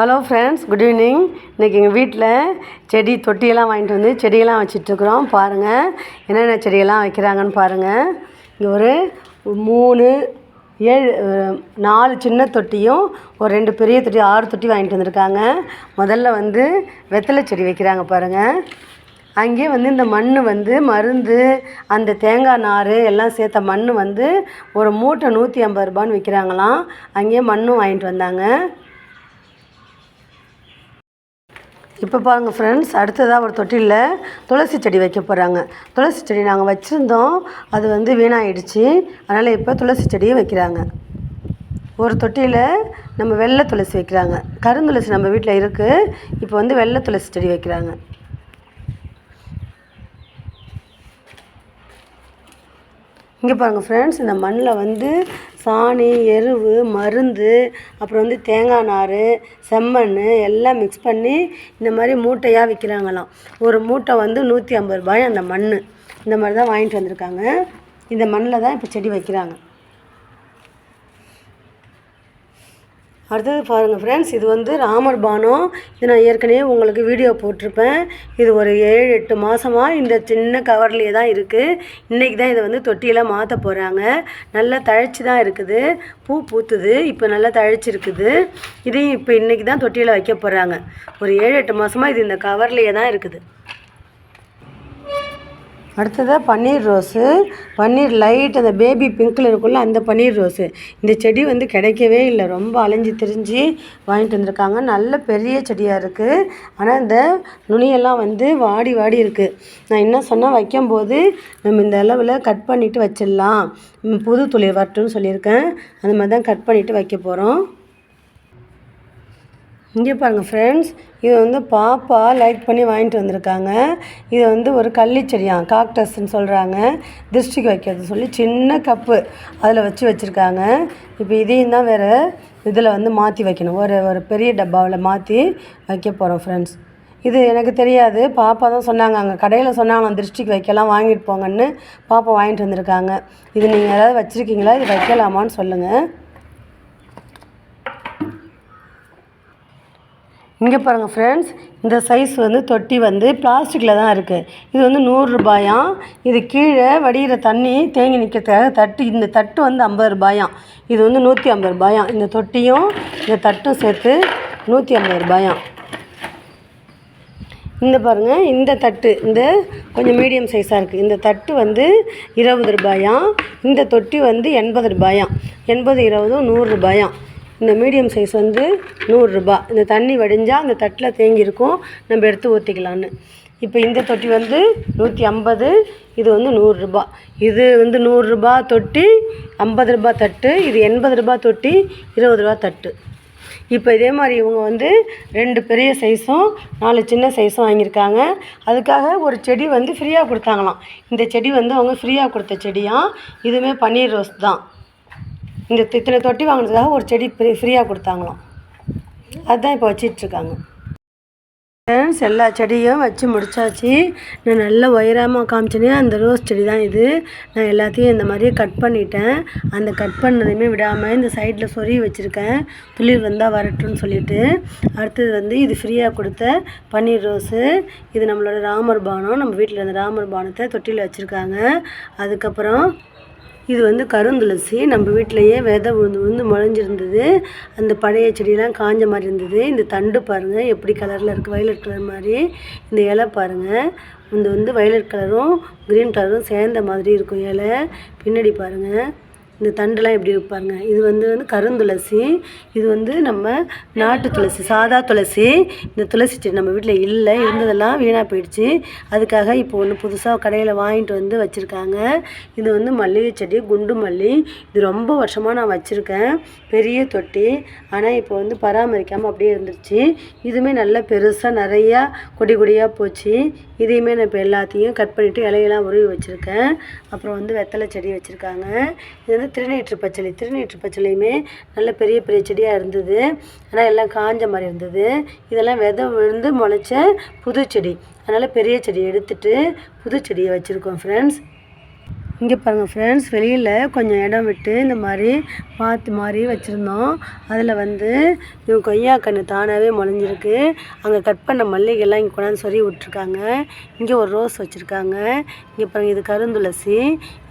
Hello friends good evening இன்றைக்கி எங்கள் வீட்டில் செடி தொட்டியெல்லாம் வாங்கிட்டு வந்து செடியெல்லாம் வச்சிட்ருக்குறோம் பாருங்கள் என்னென்ன செடியெல்லாம் வைக்கிறாங்கன்னு பாருங்கள் இங்கே ஒரு மூணு ஏழு நாலு சின்ன தொட்டியும் ஒரு ரெண்டு பெரிய தொட்டி ஆறு தொட்டி வாங்கிட்டு வந்திருக்காங்க. முதல்ல வந்து வெத்தலை செடி வைக்கிறாங்க பாருங்கள் அங்கே வந்து இந்த மண் வந்து மருந்து அந்த தேங்காய் நார் எல்லாம் சேர்த்த மண் வந்து ஒரு மூட்டை நூற்றி ஐம்பது ரூபான்னு விற்கிறாங்களாம் அங்கேயே மண்ணும் வாங்கிட்டு வந்தாங்க. இப்போ பாருங்கள் ஃப்ரெண்ட்ஸ் அடுத்ததாக ஒரு தொட்டியில் துளசி செடி வைக்க போகிறாங்க துளசி செடி நாங்கள் வச்சுருந்தோம். அது வந்து வீணாயிடுச்சு. அதனால் இப்போ துளசி செடியை வைக்கிறாங்க. ஒரு தொட்டியில் நம்ம வெள்ளை துளசி வைக்கிறாங்க. கருந்துளசி நம்ம வீட்டில் இருக்குது இப்போ வந்து வெள்ளை துளசி செடி வைக்கிறாங்க. இங்கே பாருங்கள் ஃப்ரெண்ட்ஸ் இந்த மண்ணில் வந்து சாணி எருவு மருந்து அப்புறம் வந்து தேங்காய் நார் செம்மண் எல்லாம் மிக்ஸ் பண்ணி இந்த மாதிரி மூட்டையாக விற்கிறாங்களாம் ஒரு மூட்டை வந்து நூற்றி ஐம்பது ரூபாய் அந்த மண் இந்த மாதிரி தான் வாங்கிட்டு வந்திருக்காங்க. இந்த மண்ணில் தான் இப்போ செடி வைக்கிறாங்க. அடுத்தது பாருங்கள் ஃப்ரெண்ட்ஸ் இது வந்து ராமர் பானம் இது நான் ஏற்கனவே உங்களுக்கு வீடியோ போட்டிருப்பேன். இது ஒரு ஏழு எட்டு மாதமாக இந்த சின்ன கவர்லேயே தான் இருக்குது இன்றைக்கி தான் இதை வந்து தொட்டியில் மாற்ற போகிறாங்க நல்லா தழைச்சி தான் இருக்குது. பூ பூத்துது. இப்போ நல்லா தழைச்சிருக்குது. இதையும் இப்போ இன்றைக்கி தான் தொட்டியில் வைக்க போகிறாங்க ஒரு ஏழு எட்டு மாதமாக இது இந்த கவர்லேயே தான் இருக்குது. அடுத்ததாக பன்னீர் ரோஸு. பன்னீர் லைட் அந்த பேபி பிங்க்கில் இருக்குல்ல அந்த பன்னீர் ரோஸு. இந்த செடி வந்து கிடைக்கவே இல்லை. ரொம்ப அலைஞ்சு திரிஞ்சு வாங்கிட்டு வந்திருக்காங்க. நல்ல பெரிய செடியாக இருக்குது ஆனால் இந்த நுனியெல்லாம் வந்து வாடி வாடி இருக்குது நான் என்ன சொன்னால் வைக்கும்போது நம்ம இந்த அளவில் கட் பண்ணிவிட்டு வச்சிடலாம். புது துளிர் வரட்டும்னு சொல்லியிருக்கேன். அந்த மாதிரி தான் கட் பண்ணிவிட்டு வைக்க போகிறோம் இங்கே பாருங்கள் ஃப்ரெண்ட்ஸ் இது வந்து பாப்பா லைக் பண்ணி வாங்கிட்டு வந்திருக்காங்க. இது வந்து ஒரு கள்ளிச்செடியாம் காக்டஸ்ன்னு சொல்கிறாங்க திருஷ்டிக்கு வைக்கிறது சொல்லி சின்ன கப்பு அதில் வச்சு வச்சுருக்காங்க. இப்போ இதையும் தான் வேறு இதில் வந்து மாற்றி வைக்கணும். ஒரு ஒரு பெரிய டப்பாவில் மாற்றி வைக்க போகிறோம் ஃப்ரெண்ட்ஸ் இது எனக்கு தெரியாது. பாப்பா தான் சொன்னாங்க அங்கே. கடையில் சொன்னாங்க திருஷ்டிக்கு வைக்கலாம் வாங்கிட்டு போங்கன்னு. பாப்பா வாங்கிட்டு வந்திருக்காங்க. இது நீங்கள் ஏதாவது வச்சுருக்கீங்களா? இது வைக்கலாமான்னு சொல்லுங்கள் இங்கே பாருங்கள் ஃப்ரெண்ட்ஸ் இந்த சைஸ் வந்து தொட்டி வந்து பிளாஸ்டிக்கில் தான் இருக்குது இது வந்து நூறுரூபாயாம் இது கீழே வடிகிற தண்ணி தேங்கி நிற்கிறதுக்காக தட்டு இந்த தட்டு வந்து ஐம்பது ரூபாயாம் இது வந்து நூற்றி ஐம்பது ரூபாயாம் இந்த தொட்டியும் இந்த தட்டும் சேர்த்து நூற்றி ஐம்பது ரூபாயாம் இந்த பாருங்கள் இந்த தட்டு இந்த கொஞ்சம் மீடியம் சைஸாக இருக்குது இந்த தட்டு வந்து இருபது ரூபாயாம் இந்த தொட்டி வந்து எண்பது ரூபாயாம் எண்பது இருபதும் நூறுரூபாயாம் இந்த மீடியம் சைஸ் வந்து நூறுரூபா. இந்த தண்ணி வடிஞ்சால் அந்த தட்டில் தேங்கியிருக்கும் நம்ம எடுத்து ஊற்றிக்கலான்னு இப்போ இந்த தொட்டி வந்து நூற்றி ஐம்பது இது வந்து நூறுரூபா. இது வந்து நூறுரூபா தொட்டி ஐம்பது ரூபா தட்டு இது எண்பது ரூபா தொட்டி இருபது ரூபா தட்டு. இப்போ இதே மாதிரி இவங்க வந்து ரெண்டு பெரிய சைஸும் நாலு சின்ன சைஸும் வாங்கியிருக்காங்க. அதுக்காக ஒரு செடி வந்து ஃப்ரீயாக கொடுத்தாங்களாம். இந்த செடி வந்து அவங்க ஃப்ரீயாக கொடுத்த செடியாம். இதுவுமே பன்னீர் ரோஸ் தான். இந்த இத்தனை தொட்டி வாங்கினதுக்காக ஒரு செடி ஃப்ரீ ஃப்ரீயாக கொடுத்தாங்களாம். அதுதான் இப்போ வச்சிட்ருக்காங்க. ஃப்ரெண்ட்ஸ் எல்லா செடியும் வச்சு முடிச்சாச்சு. நான் நல்ல உயரமாக காமிச்சேனே அந்த ரோஸ் செடி தான் இது. நான் எல்லாத்தையும் இந்த மாதிரியே கட் பண்ணிட்டேன். அந்த கட் பண்ணதையுமே விடாமல் இந்த சைடில் சொருகி வச்சுருக்கேன். துளிர் வந்தால் வரட்டும்னு சொல்லிட்டு. அடுத்தது வந்து இது ஃப்ரீயாக கொடுத்த பன்னீர் ரோஸு. இது நம்மளோட ராமர் பானம். நம்ம வீட்டில் இருந்த ராமர் பானத்தை தொட்டியில் வச்சுருக்காங்க. அதுக்கப்புறம் இது வந்து கருந்துளசி நம்ம வீட்டிலையே விதை விழுந்து விழுந்து முளைஞ்சிருந்தது. அந்த பழைய செடியெல்லாம் காஞ்ச மாதிரி இருந்தது. இந்த தண்டு பாருங்கள் எப்படி கலரில் இருக்குது வயலட் கலர் மாதிரி. இந்த இலை பாருங்கள் இந்த வந்து வயலட் கலரும் க்ரீன் கலரும் சேர்ந்த மாதிரி இருக்கும் இலை. பின்னாடி பாருங்கள் இந்த தண்டுலாம் எப்படி வைப்பாருங்க இது வந்து வந்து கருந்துளசி இது வந்து நம்ம நாட்டு துளசி சாதா துளசி. இந்த துளசி செடி நம்ம வீட்டில் இல்லை இருந்ததெல்லாம் வீணாக போயிடுச்சு. அதுக்காக இப்போ ஒன்று புதுசாக கடையில் வாங்கிட்டு வந்து வச்சுருக்காங்க. இது வந்து மல்லிகை செடி குண்டு மல்லி. இது ரொம்ப வருஷமாக நான் வச்சுருக்கேன். பெரிய தொட்டி. ஆனால் இப்போ வந்து பராமரிக்காமல் அப்படியே இருந்துருச்சு. இதுவுமே நல்லா பெருசாக நிறையா கொடி கொடியாக போச்சு. இதையுமே நான் இப்போ எல்லாத்தையும் கட் பண்ணிவிட்டு இலையெல்லாம் உருவி வச்சுருக்கேன். அப்புறம் வந்து வெத்தலை செடி வச்சுருக்காங்க. இது வந்து திருநீற்று பச்சளை திருநீற்று பச்சளையுமே நல்ல பெரிய பெரிய செடியாக இருந்தது. ஆனால் எல்லாம் காஞ்ச மாதிரி இருந்தது. இதெல்லாம் விதை விழுந்து முளைச்ச புது செடி. அதனால் பெரிய செடி எடுத்துட்டு புது செடியை வச்சுருக்கோம் ஃப்ரெண்ட்ஸ் இங்கே பாருங்கள் ஃப்ரெண்ட்ஸ் வெளியில் கொஞ்சம் இடம் விட்டு இந்த மாதிரி பாத்து மாதிரி வச்சுருந்தோம். அதில் வந்து இவங்க கொய்யா கன்று தானாகவே முளைஞ்சிருக்கு. அங்கே கட் பண்ண மல்லிகைலாம் இங்கே கொண்டாந்து சொல்லி விட்ருக்காங்க இங்கே ஒரு ரோஸ் வச்சுருக்காங்க. இங்கே பாருங்கள் இது கருந்துளசி.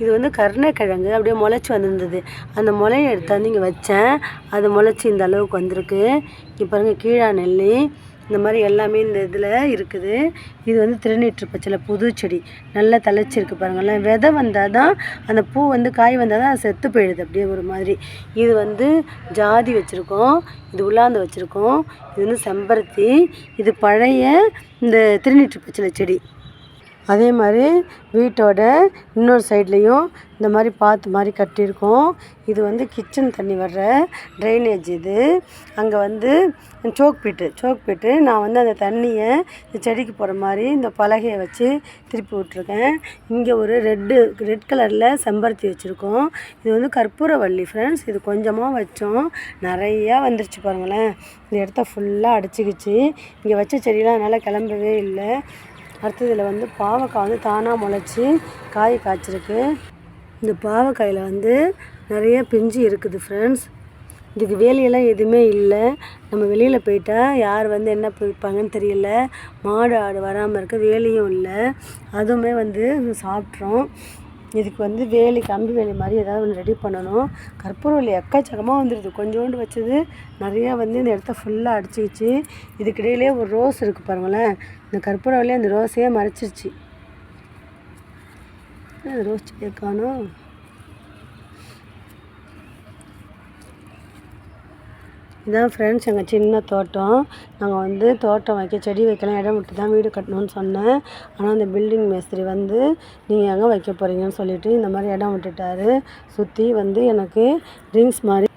இது வந்து கருணைக்கிழங்கு அப்படியே முளைச்சி வந்திருந்தது. அந்த முளையை எடுத்தாந்து இங்கே வச்சேன். அது முளைச்சி இந்த அளவுக்கு வந்திருக்கு. இங்கே பாருங்கள் கீழா நெல்லி. இந்த மாதிரி எல்லாமே இந்த இதில் இருக்குது. இது வந்து திருநீற்று பச்சிலை புது செடி. நல்லா தழைச்சிருக்கு பாருங்களேன் விதை வந்தால் தான் அந்த பூ வந்து காய் வந்தால் தான் அது செத்து போயிடுது. அப்படியே ஒரு மாதிரி. இது வந்து ஜாதி வச்சுருக்கோம். இது உலாந்து வச்சுருக்கோம். இது வந்து செம்பருத்தி. இது பழைய இந்த திருநீற்று பச்சிலை செடி. அதே மாதிரி வீட்டோட இன்னொரு சைட்லேயும் இந்த மாதிரி பாத்து மாதிரி கட்டியிருக்கோம். இது வந்து கிச்சன் தண்ணி வர்ற ட்ரைனேஜ் இது. அங்கே வந்து சோக் பீட்டு சோக் பீட்டு நான் வந்து அந்த தண்ணியை இந்த செடிக்கு போகிற மாதிரி இந்த பலகையை வச்சு திருப்பி விட்ருக்கேன் இங்கே ஒரு ரெட்டு ரெட் கலரில் செம்பருத்தி வச்சுருக்கோம். இது வந்து கற்பூரவள்ளி ஃப்ரெண்ட்ஸ் இது கொஞ்சமாக வச்சோம். நிறையா வந்துருச்சு பாருங்களேன். இந்த இடத்த ஃபுல்லாக அடிச்சிக்கிச்சு. இங்கே வச்ச செடியெலாம் என்னால் கிளம்பவே இல்லை. அடுத்தது இதில் வந்து பாவக்காய் வந்து தானாக முளைச்சி காய் காய்ச்சிருக்கு. இந்த பாவக்காயில் வந்து நிறைய பிஞ்சு இருக்குது ஃப்ரெண்ட்ஸ் இதுக்கு வேலியெல்லாம் எதுவுமே இல்லை. நம்ம வெளியில் போயிட்டால் யார் வந்து என்ன பிடிப்பாங்கன்னு தெரியல. மாடு ஆடு வராமல் இருக்க வேலியும் இல்லை. அதுவுமே வந்து சாப்பிட்றோம். இதுக்கு வந்து வேலி கம்பி வேலி மாதிரி ஏதாவது ஒன்று ரெடி பண்ணணும். கற்பூரவல்லி எக்கச்சக்கமாக வந்துடுது கொஞ்சோண்டு வச்சது நிறையா வந்து இந்த இடத்த ஃபுல்லாக அடிச்சிக்கிச்சு. இதுக்கிடையிலே ஒரு ரோஸ் இருக்குது பாருங்களேன். இந்த கற்பூரவள்ளி அந்த ரோஸையே மறைச்சிருச்சு. அந்த ரோஸ் செடியை காணும் இதான் ஃப்ரெண்ட்ஸ் எங்கள் சின்ன தோட்டம். நாங்கள் வந்து தோட்டம் வைக்க செடி வைக்கலாம் இடம் விட்டு தான் வீடு கட்டணும்னு சொன்னேன். ஆனால் அந்த பில்டிங் மேஸ்திரி வந்து நீங்கள் எங்கே வைக்க போகிறீங்கன்னு சொல்லிவிட்டு இந்த மாதிரி இடம் விட்டுட்டாரு. சுற்றி வந்து எனக்கு ட்ரிங்க்ஸ் மாதிரி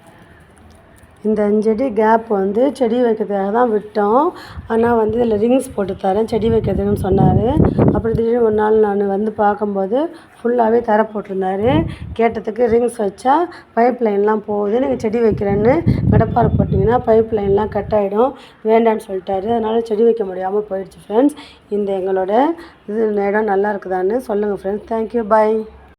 இந்த அஞ்சடி கேப் வந்து செடி வைக்கிறதுக்காக தான் விட்டோம். ஆனால் வந்து இதில் ரிங்ஸ் போட்டு தரேன். செடி வைக்கிறதுக்குன்னு சொன்னார். அப்புறம் திடீர்னு ஒரு நாள் நான் வந்து பார்க்கும்போது ஃபுல்லாகவே தர போட்டிருந்தாரு. கேட்டதுக்கு ரிங்ஸ் வச்சா பைப் லைன்லாம் போகுது. நீங்கள் செடி வைக்கிறேன்னு கடப்பாரை போட்டிங்கன்னா பைப் லைன்லாம் கட் ஆகிடும் வேண்டான்னு சொல்லிட்டாரு. அதனால் செடி வைக்க முடியாமல் போயிடுச்சு ஃப்ரெண்ட்ஸ் இந்த எங்களோட இது இடம் நல்லா இருக்குதான்னு சொல்லுங்கள் ஃப்ரெண்ட்ஸ் தேங்க்யூ பாய்